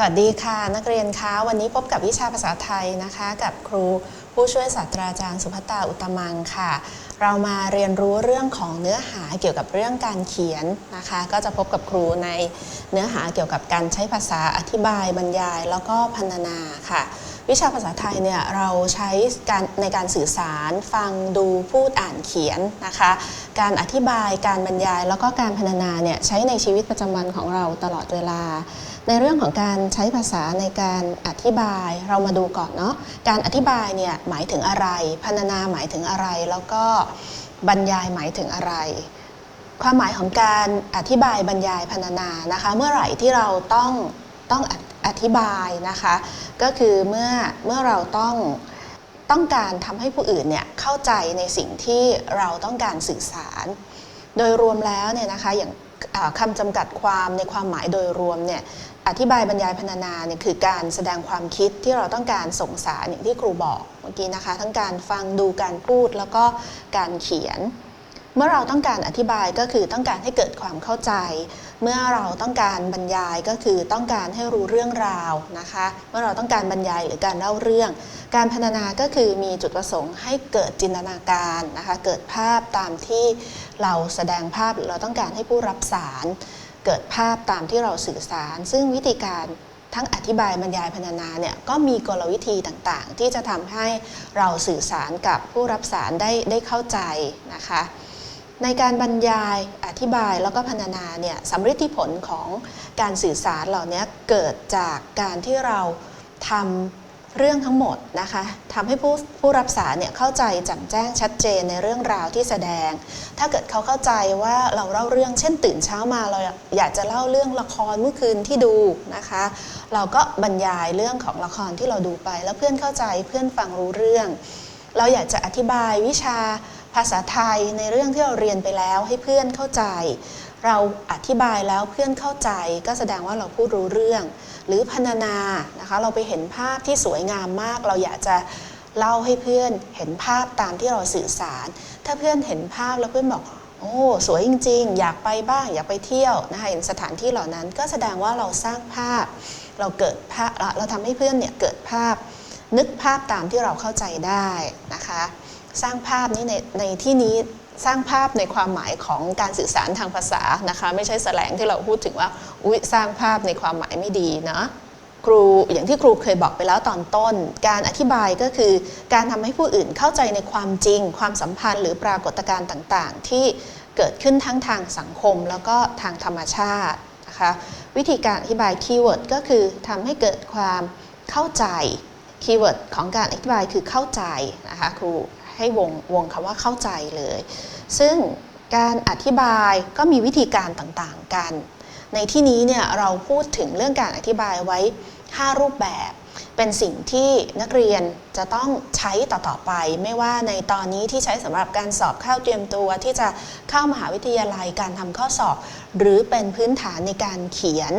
สวัสดีค่ะ นักเรียนคะวันนี้พบกับวิชาภาษาไทยนะคะ กับครูผู้ช่วยศาสตราจารย์สุภัตตาอุตตมังค่ะ เรามาเรียนรู้เรื่องของเนื้อหาเกี่ยวกับเรื่องการเขียนนะคะ ก็จะพบกับครูในเนื้อหาเกี่ยวกับการใช้ภาษาอธิบายบรรยาย แล้วก็พรรณนาค่ะ วิชาภาษาไทยเนี่ยเราใช้การในการสื่อสารฟังดูพูดอ่านเขียนนะคะ การอธิบายการบรรยายแล้วก็การพรรณนาเนี่ยใช้ในชีวิตประจำวันของเราตลอดเวลา ในเรื่องของการใช้ภาษาในการอธิบายเรามาดูก่อนเนาะการอธิบายเนี่ยหมายถึงอะไรพรรณนาหมายถึงอะไร แล้วก็บรรยายหมายถึงอะไรความหมายของการอธิบายบรรยายพรรณนานะคะ เมื่อไหร่ที่เราต้องต้อง อธิบายนะคะ ก็คือเมื่อเมื่อเราต้องต้องการทำให้ผู้อื่นเนี่ยเข้าใจในสิ่งที่เราต้องการสื่อสาร โดยรวมแล้วเนี่ยนะคะอย่างคำจำกัดความในความหมายโดยรวมเนี่ยอธิบายบรรยายพรรณนาเนี่ยคือการแสดงความคิดที่เราต้องการส่งสารอย่างที่ครูบอกเมื่อกี้นะคะ ทั้งการฟังดูการพูดแล้วก็การเขียน เมื่อเราต้องการอธิบายก็คือต้องการให้เกิดความเข้าใจ เมื่อเราต้องการบรรยายก็คือต้องการให้รู้เรื่องราวนะคะ เมื่อเราต้องการบรรยายหรือการเล่าเรื่อง การพรรณนาก็คือมีจุดประสงค์ให้เกิดจินตนาการนะคะ เกิดภาพตามที่เราแสดงภาพหรือเราต้องการให้ผู้รับสาร เกิดภาพตามที่เราสื่อสาร ซึ่งวิธีการทั้งอธิบายบรรยายพรรณนาเนี่ยก็มีกลวิธีต่างๆ ที่จะทำให้เราสื่อสารกับผู้รับสารได้ได้เข้าใจนะคะ ในการบรรยายอธิบายแล้วก็พรรณนาเนี่ยสำฤทธิผลของการสื่อสารเหล่านี้เกิดจากการที่เราทำเรื่องทั้งหมดนะคะทำให้ผู้ผู้รับสารเนี่ยเข้าใจแจ่มแจ้งชัดเจนในเรื่องราวที่แสดง ถ้าเกิดเขาเข้าใจว่าเราเล่าเรื่องเช่นตื่นเช้ามาเราอยากจะเล่าเรื่องละครเมื่อคืนที่ดูนะคะ เราก็บรรยายเรื่องของละครที่เราดูไป แล้วเพื่อนเข้าใจเพื่อนฟังรู้เรื่อง เราอยากจะอธิบายวิชาาษาไทยในเรื่องที่เราเรียนไปแล้วให้เพื่อนเข้าใจ เราอธิบายแล้วเพื่อนเข้าใจ ก็แสดงว่าเราพูดรู้เรื่อง หรือพรรณนานะคะเราไปเห็นภาพที่สวยงามมาก เราอยากจะเล่าให้เพื่อนเห็นภาพตามที่เราสื่อสาร ถ้าเพื่อนเห็นภาพแล้วเพื่อนบอกโอ้สวยจริง ๆ อยากไปบ้าง อยากไปเที่ยวนะคะเห็นสถานที่เหล่านั้นก็แสดงว่าเราสร้างภาพ เราเกิดภาพเราทำให้เพื่อนเนี่ยเกิดภาพ นึกภาพตามที่เราเข้าใจได้นะคะ สร้างภาพนี้ในในที่นี้สร้างภาพในความหมายของการสื่อสารทางภาษานะคะไม่ใช่แสลงที่เราพูดถึงว่าอุ๊ยสร้างภาพในความหมายไม่ดีนะครูอย่างที่ครูเคยบอกไปแล้วตอนต้น การอธิบายก็คือการทำให้ผู้อื่นเข้าใจในความจริง ความสัมพันธ์หรือปรากฏการณ์ต่างๆ ที่เกิดขึ้นทั้งทางสังคมแล้วก็ทางธรรมชาตินะคะวิธีการอธิบายคีย์เวิร์ดก็คือทำให้เกิดความเข้าใจคีย์เวิร์ดของการอธิบายคือเข้าใจนะคะครู ให้วงวงคำว่าเข้าใจเลย ซึ่งการอธิบายก็มีวิธีการต่างๆกัน ในที่นี้เนี่ยเราพูดถึงเรื่องการอธิบายไว้ 5 รูปแบบ เป็นสิ่งที่นักเรียนจะต้องใช้ต่อๆไป ไม่ว่าในตอนนี้ที่ใช้สำหรับการสอบเข้าเตรียมตัวที่จะเข้ามหาวิทยาลัยการทำข้อสอบ หรือเป็นพื้นฐานในการเขียน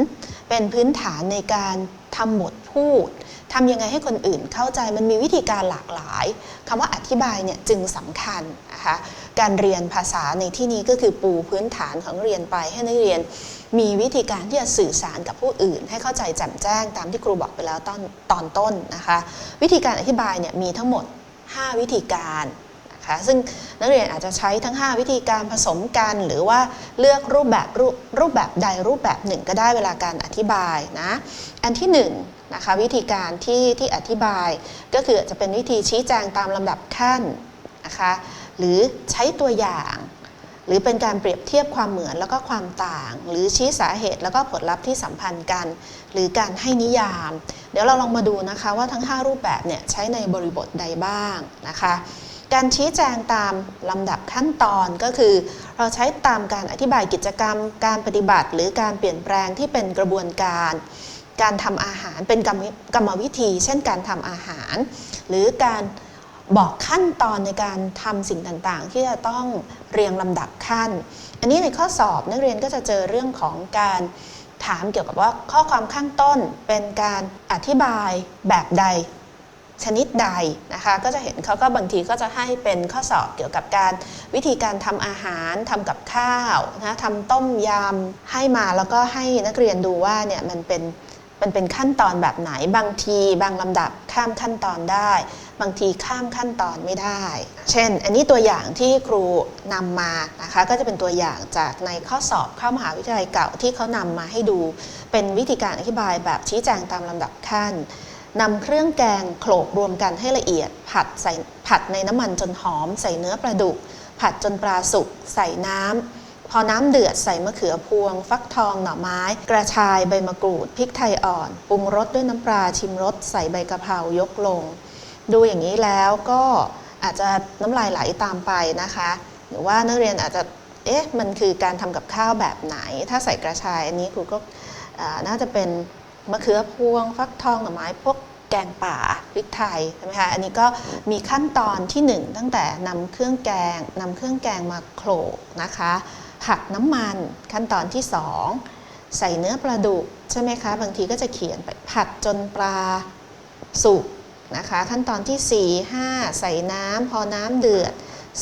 เป็นพื้นฐานในการทำบทพูด ทำยังไงให้คนอื่นเข้าใจมันมีวิธีการหลากหลายคำว่าอธิบายเนี่ยจึงสำคัญนะคะการเรียนภาษาในที่นี้ก็คือปูพื้นฐานของเรียนไปให้นักเรียน มีวิธีการที่จะสื่อสารกับผู้อื่น ให้เข้าใจแจ่มแจ้งตามที่ครูบอกไปแล้วตอนตอนต้นนะคะวิธีการอธิบายเนี่ยมีทั้งหมด 5 วิธีการนะคะซึ่งนักเรียนอาจจะใช้ทั้ง 5 วิธีการผสมกันหรือว่าเลือกรูปแบบรูปรูปแบบใดรูปแบบหนึ่งก็ได้เวลาการอธิบายนะ อันที่ 1 นะคะวิธีการที่ที่อธิบายก็คือจะเป็นวิธีชี้แจงตามลำดับขั้นนะคะหรือใช้ตัวอย่าง หรือเป็นการเปรียบเทียบความเหมือนแล้วก็ความต่าง หรือชี้สาเหตุแล้วก็ผลลัพธ์ที่สัมพันธ์กัน หรือการให้นิยาม เดี๋ยวเราลองมาดูนะคะว่าทั้ง 5 รูปแบบเนี่ยใช้ในบริบทใดบ้างนะคะการชี้แจงตามลำดับขั้นตอนก็คือ เราใช้ตามการอธิบายกิจกรรม การปฏิบัติ หรือการเปลี่ยนแปลงที่เป็นกระบวนการ การทำอาหารเป็นกรรมกรรมวิธี เช่นการทำอาหาร หรือการบอกขั้นตอนในการทำสิ่งต่างๆ ที่จะต้องเรียงลำดับขั้น อันนี้ในข้อสอบนักเรียนก็จะเจอเรื่องของการถามเกี่ยวกับว่าข้อความข้างต้นเป็นการอธิบายแบบใดชนิดใดนะคะ ก็จะเห็นเขาก็บางทีก็จะให้เป็นข้อสอบเกี่ยวกับการวิธีการทำอาหารทำกับข้าวนะทำต้มยำให้มาแล้วก็ให้นักเรียนดูว่าเนี่ยมันเป็น มันเป็นขั้นตอนแบบไหน บางทีบางลำดับข้ามขั้นตอนได้ บางทีข้ามขั้นตอนไม่ได้ เช่น อันนี้ตัวอย่างที่ครูนำมานะคะก็จะเป็นตัวอย่างจากในข้อสอบเข้ามหาวิทยาลัยเก่าที่เขานำมาให้ดู เป็นวิธีการอธิบายแบบชี้แจงตามลำดับขั้นนำเครื่องแกงโขลกรวมกันให้ละเอียด ผัดใส่ผัดในน้ำมันจนหอม ใส่เนื้อปลาดุก ผัดจนปลาสุก ใส่น้ำ พอน้ำเดือดใส่มะเขือพวง ฟักทองหน่อไม้ กระชายใบมะกรูดพริกไทยอ่อนปรุงรสด้วยน้ำปลาชิมรสใส่ใบกะเพรายกลง ดูอย่างนี้แล้วก็อาจจะน้ำลายไหลตามไปนะคะ หรือว่านักเรียนอาจจะเอ๊ะมันคือการทำกับข้าวแบบไหน ถ้าใส่กระชายอันนี้ครูก็น่าจะเป็นมะเขือพวง ฟักทองหน่อไม้พวกแกงป่าพริกไทยใช่ไหมคะ อันนี้ก็มีขั้นตอนที่ 1 ตั้งแต่นำเครื่องแกงนำเครื่องแกงมาโขลกนะคะ ผัดน้ำมันขั้นตอนที่ 2 ใส่เนื้อปลาดุกใช่ไหมคะ บางทีก็จะเขียนไปผัดจนปลาสุกนะคะ ขั้นตอนที่ 4 5 ใส่น้ำพอน้ำเดือด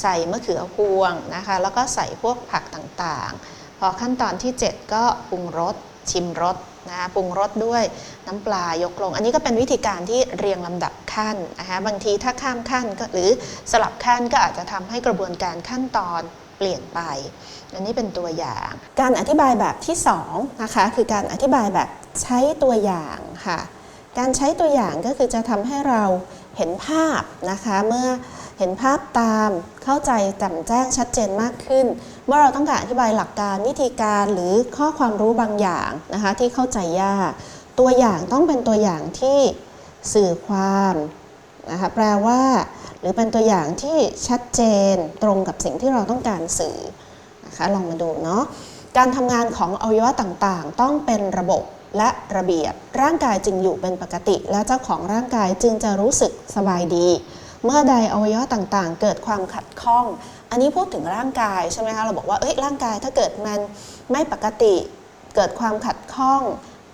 ใส่มะเขือพวงนะคะ แล้วก็ใส่พวกผักต่างๆ พอขั้นตอนที่ 7 ก็ปรุงรสชิมรสนะคะปรุงรสด้วยน้ำปลายกลง อันนี้ก็เป็นวิธีการที่เรียงลำดับขั้นนะคะบางทีถ้าข้ามขั้นก็หรือสลับขั้นก็อาจจะทำให้กระบวนการขั้นตอนเปลี่ยนไป อันนี้เป็นตัวอย่าง การอธิบายแบบที่2นะคะคือการอธิบายแบบใช้ตัวอย่างค่ะ การใช้ตัวอย่างก็คือจะทำให้เราเห็นภาพนะคะเมื่อเห็นภาพตามเข้าใจแจ่มแจ้งชัดเจนมากขึ้น เมื่อเราต้องการอธิบายหลักการวิธีการหรือข้อความรู้บางอย่างนะคะที่เข้าใจยาก ตัวอย่างต้องเป็นตัวอย่างที่สื่อความนะคะแปลว่า หรือเป็นตัวอย่างที่ชัดเจนตรงกับสิ่งที่เราต้องการสื่อ นะคะ ลองมาดูเนาะการทำงานของอวัยวะต่างๆ ต้องเป็นระบบและระเบียบ ร่างกายจึงอยู่เป็นปกติ และเจ้าของร่างกายจึงจะรู้สึกสบายดี เมื่อใดอวัยวะต่างๆ เกิดความขัดข้อง อันนี้พูดถึงร่างกายใช่ไหมคะเราบอกว่าเอ้ยร่างกายถ้าเกิดมันไม่ปกติ เกิดความขัดข้อง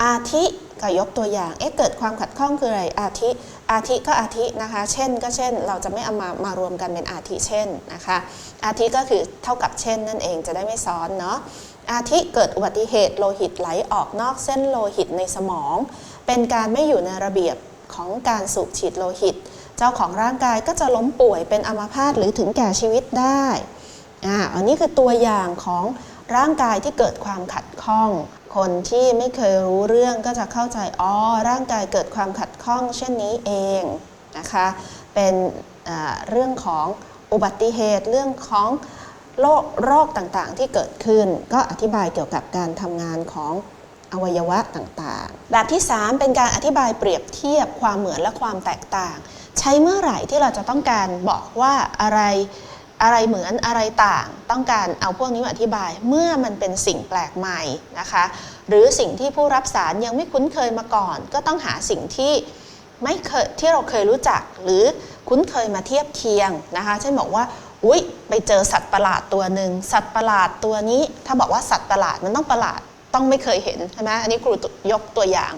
อาทิก็ยกตัวอย่าง เอ๊ะเกิดความขัดข้องคืออะไร อาทิ อาทิก็อาทินะคะ เช่นก็เช่น เราจะไม่เอามามารวมกันเป็นอาทิเช่นนะคะ อาทิก็คือเท่ากับเช่นนั่นเองจะได้ไม่ซ้อนเนาะ อาทิเกิดอุบัติเหตุโลหิตไหลออกนอกเส้นโลหิตในสมอง เป็นการไม่อยู่ในระเบียบของการสูบฉีดโลหิต เจ้าของร่างกายก็จะล้มป่วยเป็นอัมพาตหรือถึงแก่ชีวิตได้ อ่า อันนี้คือตัวอย่างของร่างกายที่เกิดความขัดข้อง คนที่ไม่เคยรู้เรื่องก็จะเข้าใจ อ๋อ ร่างกายเกิดความขัดข้องเช่นนี้เองนะคะ เป็นเรื่องของอุบัติเหตุเรื่องของโรคโรคต่างๆ ที่เกิดขึ้น ก็อธิบายเกี่ยวกับการทำงานของอวัยวะต่างๆ แบบที่ 3 เป็นการอธิบายเปรียบเทียบความเหมือนและความแตกต่าง ใช้เมื่อไหร่ที่เราจะต้องการบอกว่าอะไรอะไรเหมือนอะไรต่าง ต้องการเอาพวกนี้มาอธิบายเมื่อมันเป็นสิ่งแปลกใหม่นะคะ หรือสิ่งที่ผู้รับสารยังไม่คุ้นเคยมาก่อน ก็ต้องหาสิ่งที่ไม่เคยที่เราเคยรู้จักหรือคุ้นเคยมาเทียบเคียงนะคะเช่นบอกว่าอุ๊ยไปเจอสัตว์ประหลาดตัวหนึ่งสัตว์ประหลาดตัวนี้ ถ้าบอกว่าสัตว์ประหลาดมันต้องประหลาดต้องไม่เคยเห็นใช่ไหมอันนี้ครูยกตัวอย่าง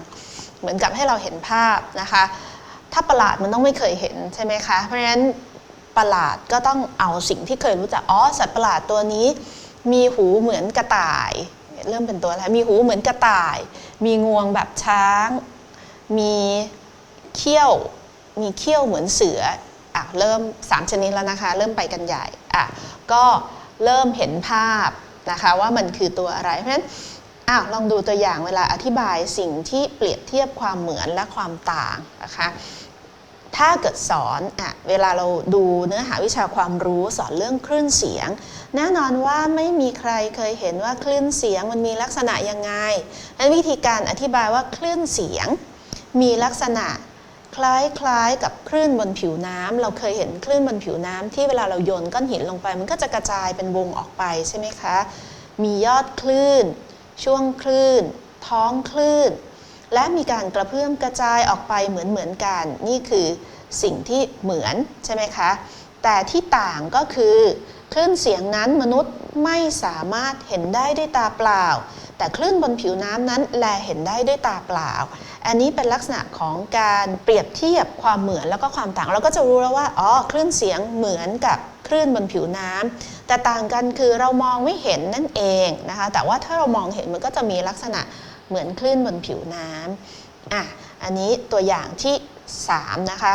เหมือนกับให้เราเห็นภาพนะคะ ถ้าประหลาดมันต้องไม่เคยเห็นใช่ไหมคะเพราะฉะนั้นประหลาดก็ต้องเอาสิ่งที่เคยรู้จักอ๋อสัตว์ประหลาดตัวนี้ มีหูเหมือนกระต่าย เริ่มเป็นตัวแล้วมีหูเหมือนกระต่าย มีงวงแบบช้าง มีเขี้ยว มีเขี้ยวเหมือนเสืออะเริ่ม 3 ชนิดแล้วนะคะ เริ่มไปกันใหญ่อะก็เริ่มเห็นภาพนะคะว่ามันคือตัวอะไร เพราะฉะนั้นอ้าวลองดูตัวอย่างเวลาอธิบายสิ่งที่เปรียบเทียบความเหมือนและความต่างนะคะ ถ้าเกิดสอนอะเวลาเราดูเนื้อหาวิชาความรู้สอนเรื่องคลื่นเสียง แน่นอนว่าไม่มีใครเคยเห็นว่าคลื่นเสียงมันมีลักษณะยังไงและวิธีการอธิบายว่าคลื่นเสียง มีลักษณะคล้ายๆกับคลื่นบนผิวน้ำเราเคยเห็นคลื่นบนผิวน้ำที่เวลาเราโยนก้อนหินลงไป มันก็จะกระจายเป็นวงออกไปใช่ไหมคะ มียอดคลื่น ช่วงคลื่น ท้องคลื่น และมีการกระเพื่อมกระจายออกไปเหมือนเหมือนๆกัน นี่คือสิ่งที่เหมือนใช่ไหมคะ แต่ที่ต่างก็คือคลื่นเสียงนั้นมนุษย์ไม่สามารถเห็นได้ด้วยตาเปล่า แต่คลื่นบนผิวน้ำนั้นแลเห็นได้ด้วยตาเปล่า อันนี้เป็นลักษณะของการเปรียบเทียบความเหมือนแล้วก็ความต่างเราก็จะรู้แล้วว่าอ๋อคลื่นเสียงเหมือนกับคลื่นบนผิวน้ำแต่ต่างกันคือเรามองไม่เห็นนั่นเองนะคะแต่ว่าถ้าเรามองเห็นมันก็จะมีลักษณะ เหมือนคลื่นบนผิวน้ำอะอันนี้ตัวอย่างที่ 3 นะคะ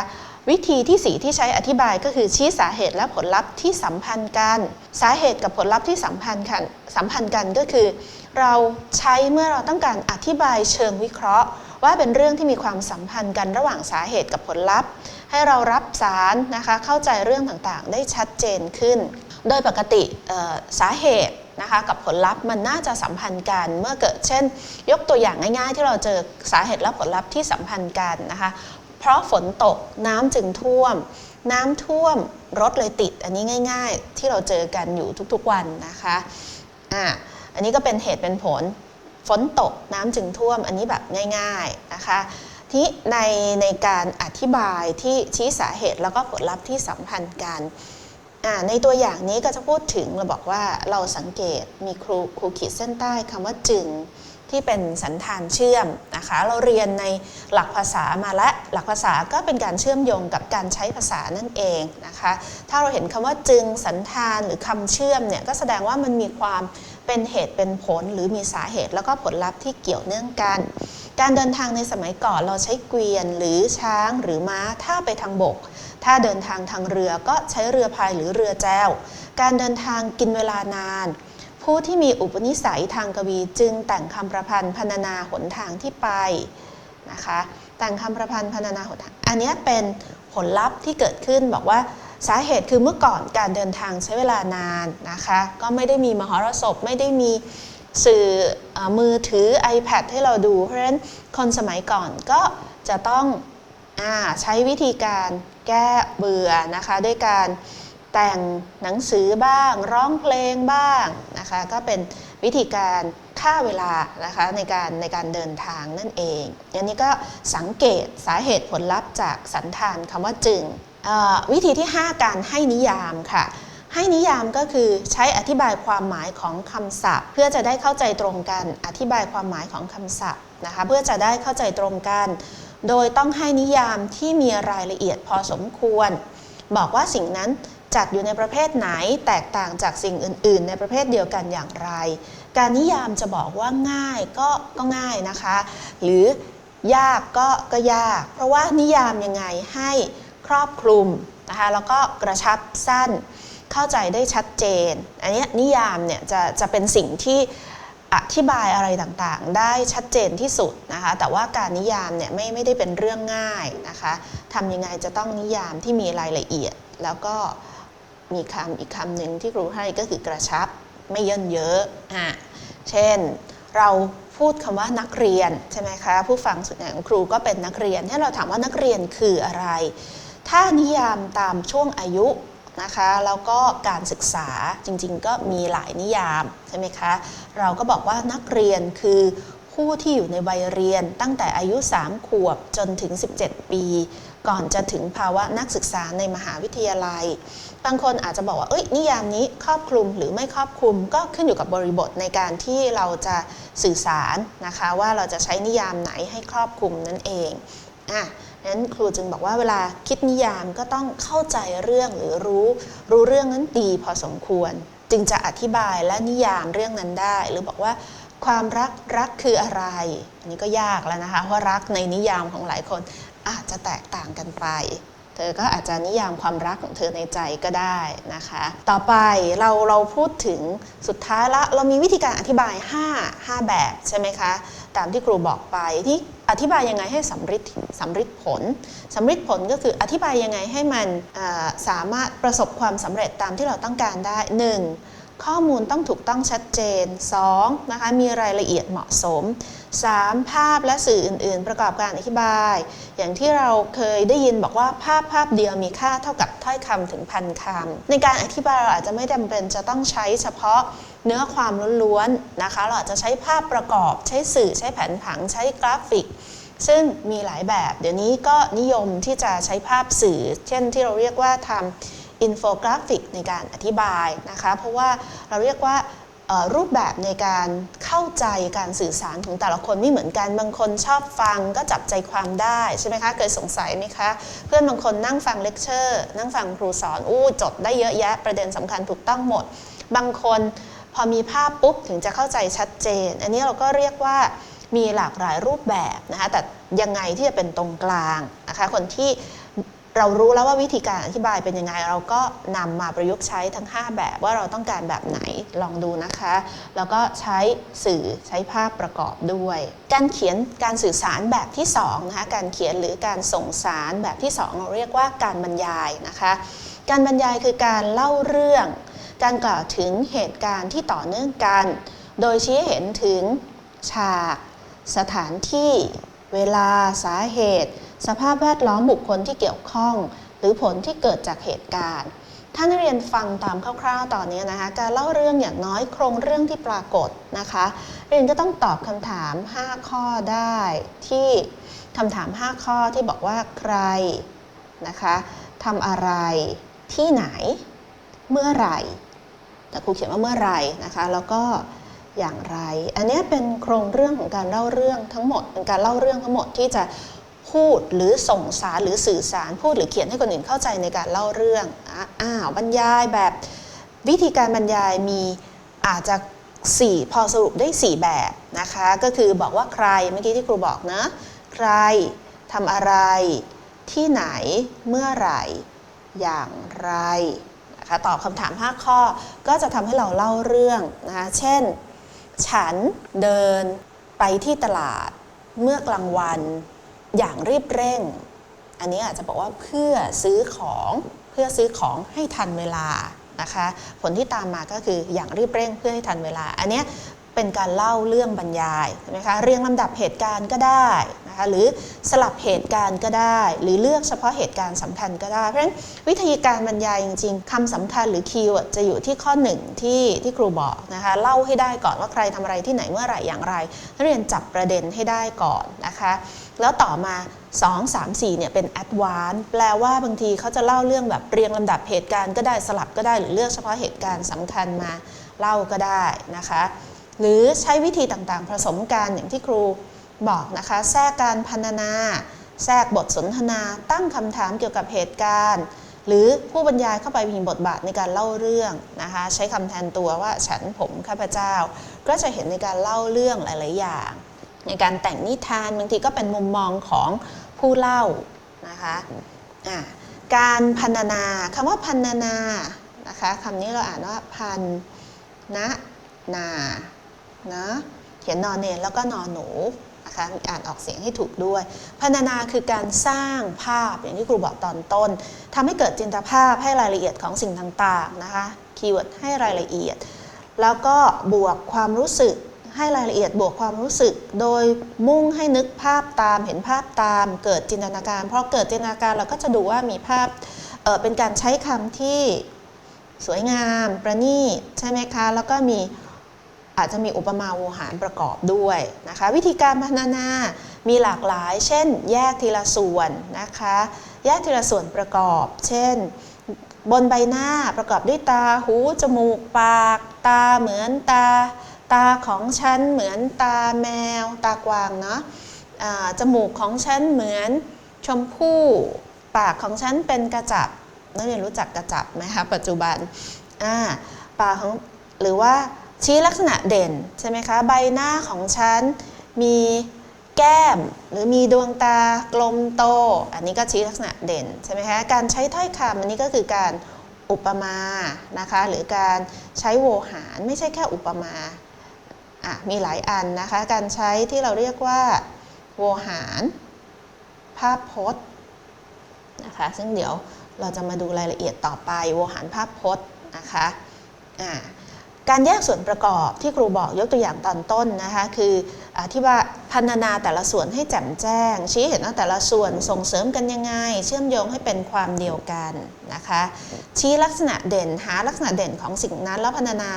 วิธีที่ 4 ที่ใช้อธิบายก็คือชี้สาเหตุและผลลัพธ์ที่สัมพันธ์กัน สาเหตุกับผลลัพธ์ที่สัมพันธ์กันสัมพันธ์กันก็คือ เราใช้เมื่อเราต้องการอธิบายเชิงวิเคราะห์ ว่าเป็นเรื่องที่มีความสัมพันธ์กันระหว่างสาเหตุกับผลลัพธ์ ให้เรารับสารนะคะเข้าใจเรื่องต่างๆ ได้ชัดเจนขึ้น โดยปกติสาเหตุ นะคะกับผลลัพธ์มันน่าจะสัมพันธ์กันเมื่อเกิดเช่น ยกตัวอย่างง่ายๆ ที่เราเจอสาเหตุและผลลัพธ์ที่สัมพันธ์กันนะคะ เพราะฝนตกน้ำจึงท่วม น้ำท่วมรถเลยติด อันนี้ง่าย ๆ ที่เราเจอกันอยู่ทุกๆวันนะคะอ่าอันนี้ก็เป็นเหตุเป็นผลฝนตกน้ำจึงท่วมอันนี้แบบง่าย ๆนะคะที่ในในการอธิบายที่ชี้สาเหตุแล้วก็ผลลัพธ์ที่สัมพันธ์กัน ในตัวอย่างนี้ก็จะพูดถึงเราบอกว่าเราสังเกตมีครูครูขีดเส้นใต้คำว่าจึงที่เป็นสันธานเชื่อมนะคะเราเรียนในหลักภาษามาและหลักภาษาก็เป็นการเชื่อมโยงกับการใช้ภาษานั่นเองนะคะถ้าเราเห็นคำว่าจึงสันธานหรือคำเชื่อมเนี่ยก็แสดงว่ามันมีความเป็นเหตุเป็นผลหรือมีสาเหตุแล้วก็ผลลัพธ์ที่เกี่ยวเนื่องกัน การเดินทางในสมัยก่อนเราใช้เกวียนหรือช้างหรือม้าถ้าไปทางบก ถ้าเดินทางทางเรือก็ใช้เรือพายหรือเรือแจวการเดินทางกินเวลานาน ผู้ที่มีอุปนิสัยทางกวีจึงแต่งคำประพันธ์พรรณนาหนทางที่ไปนะคะแต่งคำประพันธ์พรรณนาหนทางอันนี้เป็นผลลัพธ์ที่เกิดขึ้นบอกว่าสาเหตุคือเมื่อก่อนการเดินทางใช้เวลานานนะคะ ก็ไม่ได้มีมหรสพไม่ได้มี สื่ออมือถือ iPad ให้เราดู เพราะฉะนั้นคนสมัยก่อนก็จะต้องอใช้วิธีการแก้เบื่อนะคะด้วยการแต่งหนังสือบ้าง ร้องเพลงบ้างนะคะก็เป็นวิธีการฆ่าเวลานะคะในการในการเดินทางนั่นเองอันนี้ก็สังเกตสาเหตุผลลัพธ์จากสันธานคำว่าจึงวิธีที่ 5 การให้นิยามค่ะ ให้นิยามก็คือใช้อธิบายความหมายของคำศัพท์ เพื่อจะได้เข้าใจตรงกันอธิบายความหมายของคำศัพท์นะคะเพื่อจะได้เข้าใจตรงกัน โดยต้องให้นิยามที่มีรายละเอียดพอสมควร บอกว่าสิ่งนั้นจัดอยู่ในประเภทไหนแตกต่างจากสิ่งอื่น ๆ ในประเภทเดียวกันอย่างไร การนิยามจะบอกว่าง่ายก็ก็ง่ายนะคะ หรือยากก็ก็ยาก เพราะว่านิยามยังไงให้ครอบคลุมนะคะแล้วก็กระชับสั้น เข้าใจได้ชัดเจน อันนี้นิยามเนี่ยจะจะเป็นสิ่งที่อธิบายอะไรต่างๆ ได้ชัดเจนที่สุดนะคะ แต่ว่าการนิยามเนี่ยไม่ไม่ได้เป็นเรื่องง่ายนะคะทำยังไงจะต้องนิยามที่มีรายละเอียด แล้วก็มีคำอีกคำหนึ่งที่ครูให้ก็คือกระชับไม่เยินเยอะอะเช่นเราพูดคำว่านักเรียนใช่ไหมคะผู้ฟังส่วนใหญ่ของครูก็เป็นนักเรียน ถ้าเราถามว่านักเรียนคืออะไร ถ้านิยามตามช่วงอายุ นะคะแล้วก็การศึกษาจริงๆ ก็มีหลายนิยามใช่ไหมคะเราก็บอกว่านักเรียนคือผู้ที่อยู่ในวัยเรียนตั้งแต่อายุ 3 ขวบจนถึง 17 ปี ก่อนจะถึงภาวะนักศึกษาในมหาวิทยาลัย บางคนอาจจะบอกว่าเอ้ยนิยามนี้ครอบคลุมหรือไม่ครอบคลุมก็ขึ้นอยู่กับบริบทในการที่เราจะสื่อสารนะคะ ว่าเราจะใช้นิยามไหนให้ครอบคลุมนั่นเองอะ นั้นครูจึงบอกว่าเวลาคิดนิยามก็ต้องเข้าใจเรื่องหรือรู้ รู้เรื่องนั้นดีพอสมควร จึงจะอธิบายและนิยามเรื่องนั้นได้ หรือบอกว่าความรักรักคืออะไร อันนี้ก็ยากแล้วนะคะเพราะรักในนิยามของหลายคนอาจจะแตกต่างกันไป เธอก็อาจจะนิยามความรักของเธอในใจก็ได้นะคะ ต่อไปเราเราพูดถึงสุดท้ายละเรามีวิธีการอธิบาย 5 5 แบบใช่ไหมคะ ตามที่ครูบอกไปที่ อธิบายยังไงให้สำฤทธิ์สำฤทธิ์ผลสำฤทธิ์ผลก็คืออธิบายยังไงให้มันสามารถประสบความสำเร็จตามที่เราต้องการได้ 1. ข้อมูลต้องถูกต้องชัดเจน 2. นะคะมีรายละเอียดเหมาะสม 3. ภาพและสื่ออื่น ๆ ประกอบการอธิบาย อย่างที่เราเคยได้ยินบอกว่าภาพภาพเดียวมีค่าเท่ากับถ้อยคำถึงพันคำในการอธิบายเราอาจจะไม่จำเป็นจะต้องใช้เฉพาะเนื้อความล้วนๆนะคะ เราอาจจะใช้ภาพประกอบใช้สื่อใช้แผนผังใช้กราฟิก ซึ่งมีหลายแบบ เดี๋ยวนี้ก็นิยมที่จะใช้ภาพสื่อ เช่นที่เราเรียกว่าทำอินโฟกราฟิกในการอธิบายนะคะ เพราะว่าเราเรียกว่า รูปแบบในการเข้าใจการสื่อสารของแต่ละคนไม่เหมือนกัน บางคนชอบฟังก็จับใจความได้ใช่ไหมคะ เคยสงสัยไหมคะ เพื่อนบางคนนั่งฟังเลคเชอร์นั่งฟังครูสอนอู้จดได้เยอะแยะประเด็นสำคัญถูกต้องหมด บางคนพอมีภาพปุ๊บถึงจะเข้าใจชัดเจน อันนี้เราก็เรียกว่ามีหลากหลายรูปแบบนะคะแต่ยังไงที่จะเป็นตรงกลางนะคะคนที่ เรารู้แล้วว่าวิธีการอธิบายเป็นยังไง เราก็นำมาประยุกต์ใช้ทั้ง 5 แบบว่าเราต้องการแบบไหนลองดูนะคะ แล้วก็ใช้สื่อใช้ภาพประกอบด้วย การเขียนการสื่อสารแบบที่2นะคะการเขียนหรือการส่งสารแบบที่ 2 เราเรียกว่าการบรรยายนะคะ การบรรยายคือการเล่าเรื่อง การกล่าวถึงเหตุการณ์ที่ต่อเนื่องกัน โดยชี้เห็นถึงฉาก สถานที่ เวลาสาเหตุ สภาพแวดล้อมบุคคลที่เกี่ยวข้อง หรือผลที่เกิดจากเหตุการณ์ ถ้านักเรียนฟังตามคร่าวๆ ตอนนี้นะคะ การเล่าเรื่องอย่างน้อยโครงเรื่องที่ปรากฏนะคะ เรียนก็ต้องตอบคำถาม 5 ข้อได้ที่คำถาม 5 ข้อที่บอกว่าใครนะคะทำอะไรที่ไหน เมื่อไหร่แต่ครูเขียนว่าเมื่อไหร่นะคะ แล้วก็อย่างไร อันนี้เป็นโครงเรื่องของการเล่าเรื่องทั้งหมดเป็นการเล่าเรื่องทั้งหมดที่จะ พูดหรือส่งสารหรือสื่อสารพูดหรือเขียนให้คนอื่นเข้าใจในการเล่าเรื่องอ่าวบรรยายแบบวิธีการบรรยายมีอาจจะ4พอสรุปได้ 4 แบบนะคะ ก็คือบอกว่าใครเมื่อกี้ที่ครูบอกนะใครทำอะไรที่ไหนเมื่อไหร่ อย่างไรนะคะตอบคำถาม 5 ข้อก็จะทำให้เราเล่าเรื่องนะคะเช่น ฉันเดินไปที่ตลาดเมื่อกลางวัน อย่างรีบเร่ง อันนี้อาจจะบอกว่าเพื่อซื้อของเพื่อซื้อของให้ทันเวลานะคะผลที่ตามมาก็คืออย่างรีบเร่งเพื่อให้ทันเวลา อันนี้เป็นการเล่าเรื่องบรรยายใช่ไหมคะเรียงลำดับเหตุการณ์ก็ได้นะคะหรือสลับเหตุการณ์ก็ได้ หรือเลือกเฉพาะเหตุการณ์สำคัญก็ได้ เพราะฉะนั้นวิธีการบรรยายจริงๆคำสำคัญหรือคีย์จะอยู่ที่ข้อหนึ่งที่ที่ครูบอกนะคะเล่าให้ได้ก่อนว่าใครทำอะไรที่ไหนเมื่อไหร่อย่างไรนักเรียนจับประเด็นให้ได้ก่อนนะคะ แล้วต่อมา 2 3 4เนี่ยเป็น advance แปลว่าบางทีเขาจะเล่าเรื่องแบบเรียงลำดับเหตุการณ์ก็ได้สลับก็ได้หรือเลือกเฉพาะเหตุการณ์สำคัญมาเล่าก็ได้นะคะ หรือใช้วิธีต่างๆ ผสมกันอย่างที่ครูบอกนะคะ แทรกการพันนา แทรกบทสนทนา ตั้งคำถามเกี่ยวกับเหตุการณ์ หรือผู้บรรยายเข้าไปมีบทบาทในการเล่าเรื่องนะคะ ใช้คำแทนตัวว่าฉันผมข้าพเจ้า ก็จะเห็นในการเล่าเรื่องหลาย ๆ อย่าง ในการแต่งนิทานบางทีก็เป็นมุมมองของผู้เล่านะคะะการพันนาคำว่าพันนานะคะคำนี้เราอ่านว่าพันนะนานะเขียนนอนเนนแล้วก็นอนหนูนะคะอ่านออกเสียงให้ถูกด้วย พันนาคือการสร้างภาพอย่างที่ครูบอกตอนต้นทำให้เกิดจินตภาพให้รายละเอียดของสิ่งต่างๆนะคะคีย์เวิร์ดให้รายละเอียด แล้วก็บวกความรู้สึก ให้รายละเอียดบวกความรู้สึก โดยมุ่งให้นึกภาพตาม เห็นภาพตาม เกิดจินตนาการเพราะเกิดจินตนาการเราก็จะดูว่ามีภาพเเป็นการใช้คำที่สวยงาม ประณีตใช่ไหมคะ แล้วก็มีอาจจะมีอุปมาโวหารประกอบด้วยนะคะ วิธีการพัฒนา มีหลากหลาย เช่น แยกทีละส่วนนะคะ แยกทีละส่วนประกอบ เช่น บนใบหน้าประกอบด้วยตา หู จมูก ปาก ตา เหมือนตา ตาของฉันเหมือนตาแมว ตากวางเนาะะจมูกของฉันเหมือนชมพู่ ปากของฉันเป็นกระจับนักเรียนรู้จักกระจับไหมคะปัจจุบันปากของหรือว่าชี้ลักษณะเด่นใช่ไหมคะใบหน้าของฉันมีแก้มหรือมีดวงตากลมโต อันนี้ก็ชี้ลักษณะเด่นใช่ไหมคะการใช้ถ้อยคำอันนี้ก็คือการอุปมานะคะหรือการใช้โวหารไม่ใช่แค่อุปมา อะมีหลายอันนะคะ การใช้ที่เราเรียกว่าโวหาร ภาพพจน์นะคะ ซึ่งเดี๋ยวเราจะมาดูรายละเอียดต่อไปโวหารภาพพจน์นะคะอ่าการแยกส่วนประกอบที่ครูบอกยกตัวอย่างตอนต้นนะคะคืออที่ว่าพันนาแต่ละส่วนให้แจ่มแจ้ง ชี้เห็นว่าแต่ละส่วนส่งเสริมกันยังไง เชื่อมโยงให้เป็นความเดียวกันนะคะชี้ลักษณะเด่นหาลักษณะเด่นของสิ่งนั้น แล้วพันนา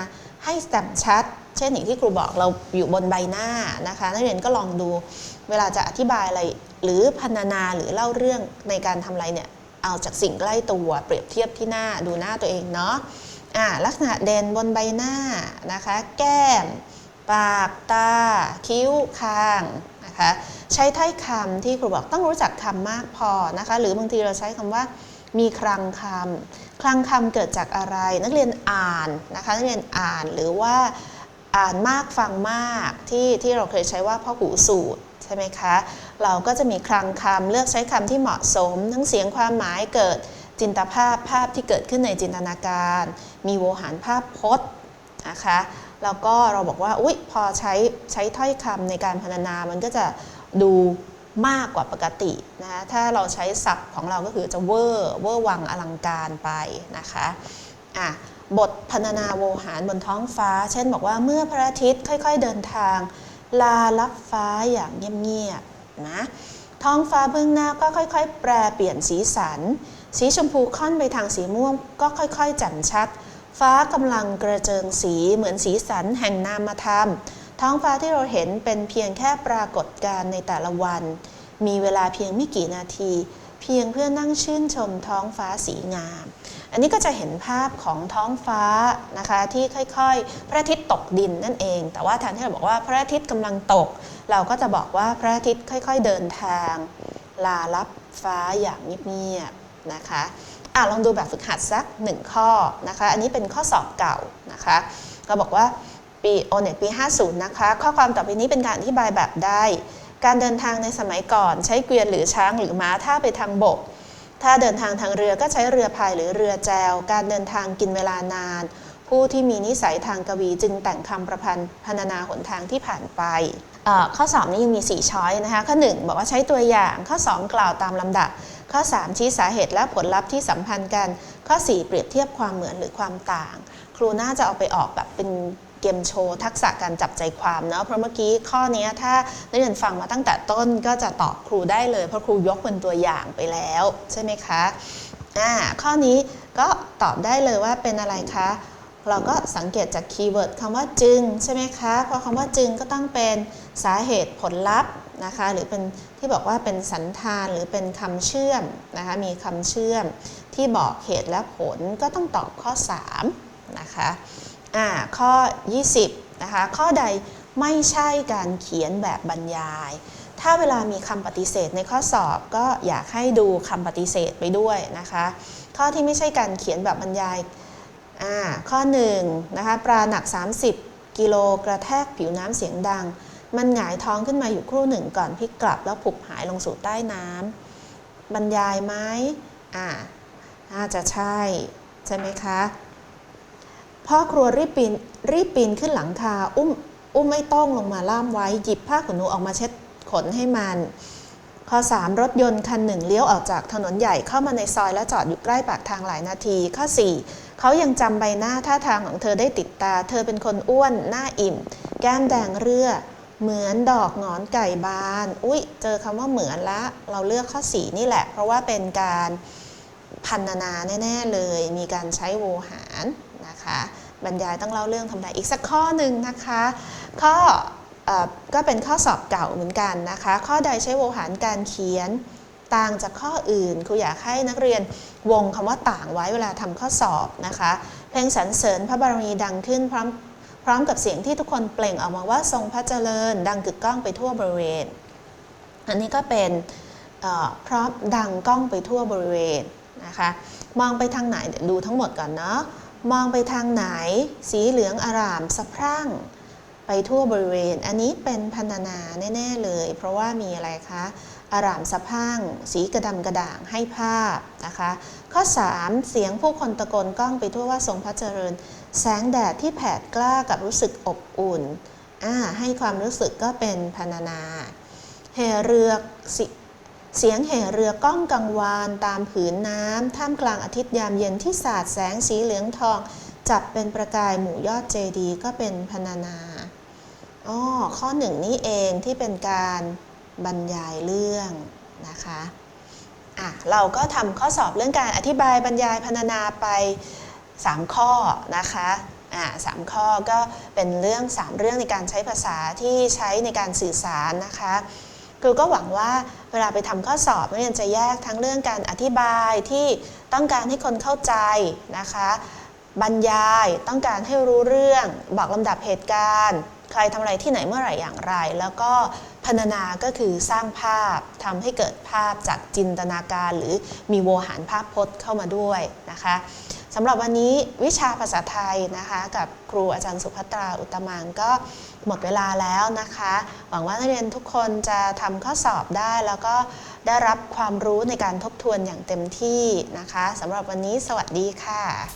ให้แจ่มชัด เช่นอย่างที่ครูบอกเราอยู่บนใบหน้านะคะนักเรียนก็ลองดูเวลาจะอธิบายอะไรหรือพันนาหรือเล่าเรื่องในการทำอะไรเนี่ยเอาจากสิ่งใกล้ตัวเปรียบเทียบที่หน้าดูหน้าตัวเองเนาะลักษณะเด่นบนใบหน้านะคะ แก้ม ปากตา คิ้วคางนะคะใช้ถ้อยคำที่ครูบอกต้องรู้จักคำมากพอนะคะ หรือบางทีเราใช้คำว่ามีคลังคำ คลังคำเกิดจากอะไร นักเรียนอ่านนะคะนักเรียนอ่านหรือว่าอ่านมากฟังมากที่ที่เราเคยใช้ว่าพ่อหูสูตรใช่ไหมคะ เราก็จะมีคลังคำเลือกใช้คำที่เหมาะสม ทั้งเสียงความหมายเกิดจินตภาพภาพที่เกิดขึ้นในจินตนาการ มีโวหารภาพพจน์นะคะแล้วก็เราบอกว่าอุ๊ยพอใช้ใช้ถ้อยคำในการพรรณนามันก็จะดู มากกว่าปกตินะคะถ้าเราใช้ศัพท์ของเราก็คือจะเวอร์เวอร์วังอลังการไปนะคะอะบทพรรณนาโวหารบนท้องฟ้า เช่นบอกว่าเมื่อพระอาทิตย์ค่อยๆเดินทาง ลาลับฟ้าอย่างเงียบๆนะท้องฟ้าเบื้องหน้าก็ค่อยๆ แปรเปลี่ยนสีสัน สีชมพูค่อนไปทางสีม่วง ก็ค่อยๆแจ่มชัด ฟ้ากำลังกระเจิงสีเหมือนสีสันแห่งนามธรรม ท้องฟ้าที่เราเห็นเป็นเพียงแค่ปรากฏการณ์ในแต่ละวัน มีเวลาเพียงไม่กี่นาที เพียงเพื่อนั่งชื่นชมท้องฟ้าสีงาม อันนี้ก็จะเห็นภาพของท้องฟ้านะคะที่ค่อยๆ พระอาทิตย์ตกดินนั่นเอง แต่ว่าแทนที่เราบอกว่าพระอาทิตย์กำลังตก เราก็จะบอกว่าพระอาทิตย์ค่อย ๆ เดินทาง ลาลับฟ้าอย่างเงียบๆนะคะอะลองดูแบบฝึกหัดสักหนึ่งข้อนะคะ อันนี้เป็นข้อสอบเก่านะคะ ก็บอกว่า ปีโอเน็ตปี 50 นะคะ ข้อความต่อไปนี้เป็นการอธิบายแบบได้ การเดินทางในสมัยก่อนใช้เกวียนหรือช้างหรือม้าถ้าไปทางบก ถ้าเดินทางทางเรือก็ใช้เรือพายหรือเรือแจว การเดินทางกินเวลานาน ผู้ที่มีนิสัยทางกวีจึงแต่งคำประพันธ์พรรณนาหนทางที่ผ่านไป ข้อสอบนี้ยังมี 4 ช้อยนะคะ ข้อ 1 บอกว่าใช้ตัวอย่าง ข้อ 2 กล่าวตามลำดับ ข้อ 3 ชี้สาเหตุและผลลัพธ์ที่สัมพันธ์กัน ข้อ 4 เปรียบเทียบความเหมือนหรือความต่าง ครูน่าจะเอาไปออกแบบเป็น เกมโชว์ทักษะการจับใจความเนาะเพราะเมื่อกี้ข้อนี้ถ้านักเรียนฟังมาตั้งแต่ต้นก็จะตอบครูได้เลย เพราะครูยกเป็นตัวอย่างไปแล้ว ใช่ไหมคะอ่าข้อนี้ก็ตอบได้เลยว่าเป็นอะไรคะ เราก็สังเกตจากคีย์เวิร์ดคำว่าจึงใช่ไหมคะเพราะคำว่าจึงก็ต้องเป็นสาเหตุผลลัพธ์นะคะหรือเป็นที่บอกว่าเป็นสันธานหรือเป็นคำเชื่อมนะคะมีคำเชื่อมที่บอกเหตุและผลก็ต้องตอบข้อ 3 นะคะ อ่าข้อ 20นะคะข้อใดไม่ใช่การเขียนแบบบรรยาย ถ้าเวลามีคำปฏิเสธในข้อสอบก็อยากให้ดูคำปฏิเสธไปด้วยนะคะข้อที่ไม่ใช่การเขียนแบบบรรยายข้อ1นะคะปลาหนัก 30 กิโลกระแทกผิวน้ำเสียงดัง มันหงายท้องขึ้นมาอยู่ครู่หนึ่งก่อนพลิกกลับแล้วผุบหายลงสู่ใต้น้ำบรรยายไหมอ่าน่าจะใช่ ใช่ไหมคะ พ่อครัวรีบปีนรีบปีนขึ้นหลังคา อุ้มอุ้มไม่ต้องลงมาล่ามไว้ หยิบผ้าขนหนูออกมาเช็ดขนให้มันข้อ3รถยนต์คันหนึ่งเลี้ยวออกจากถนนใหญ่เข้ามาในซอยและจอดอยู่ใกล้ปากทางหลายนาที ข้อ 4 เขายังจำใบหน้าท่าทางของเธอได้ติดตา เธอเป็นคนอ้วน หน้าอิ่ม แก้มแดงเรือเหมือนดอกงอนไก่บาน อุ๊ย เจอคำว่าเหมือนละ เราเลือกข้อ 4 นี่แหละ เพราะว่าเป็นการพันนาแน่ ๆ เลย มีการใช้โวหาร นะคะ บรรยายต้องเล่าเรื่องทำได้อีกสักข้อหนึ่งนะคะข้ออก็เป็นข้อสอบเก่าเหมือนกันนะคะ ข้อใดใช้โวหารการเขียนต่างจากข้ออื่นครูอยากให้นักเรียนวงคำว่าต่างไว้เวลาทำข้อสอบนะคะ เพลงสรรเสริญพระบารมีดังขึ้นพร้อมพร้อมกับเสียงที่ทุกคนเปล่งออกมาว่าทรงพระเจริญ ดังกึกก้องไปทั่วบริเวณ อันนี้ก็เป็นเอ่อเพราะดังก้องไปทั่วบริเวณนะคะ มองไปทางไหนเดี๋ยวดูทั้งหมดก่อนเนาะ มองไปทางไหน สีเหลืองอารามสะพรั่ง ไปทั่วบริเวณ อันนี้เป็นพันนาแน่ ๆ เลย เพราะว่ามีอะไรคะอารามสะพรั่งสีกระดำกระด่างให้ภาพนะคะ ข้อ 3 เสียงผู้คนตะโกนก้องไปทั่วว่าทรงพระเจริญ แสงแดดที่แผดกล้ากับรู้สึกอบอุ่น ให้ความรู้สึกก็เป็นพันนาแห่เรือส เสียงแห่เรือก้องกังวานตามผืนน้ำท่ามกลางอาทิตย์ยามเย็นที่สาดแสงสีเหลืองทอง จับเป็นประกายหมู่ยอดเจดีก็เป็นพรรณนาอ๋อข้อหนึ่งนี่เองที่เป็นการบรรยายเรื่องนะคะอะเราก็ทำข้อสอบเรื่องการอธิบายบรรยายพรรณนาไป 3 ข้อนะคะอ่าสามข้อก็เป็นเรื่อง 3 เรื่องในการใช้ภาษาที่ใช้ในการสื่อสารนะคะ ครูก็หวังว่าเวลาไปทำข้อสอบนักเรียนจะแยกทั้งเรื่องการอธิบายที่ต้องการให้คนเข้าใจนะคะบรรยายต้องการให้รู้เรื่องบอกลำดับเหตุการณ์ ใครทำอะไรที่ไหนเมื่อไหร่อย่างไร แล้วก็พรรณนาก็คือสร้างภาพทำให้เกิดภาพจากจินตนาการ หรือมีโวหารภาพพจน์เข้ามาด้วยนะคะสำหรับวันนี้วิชาภาษาไทยนะคะ กับครูอาจารย์สุภัตราอุตตมังก็ หมดเวลาแล้วนะคะ หวังว่านักเรียนทุกคนจะทำข้อสอบได้ แล้วก็ได้รับความรู้ในการทบทวนอย่างเต็มที่นะคะสำหรับวันนี้สวัสดีค่ะ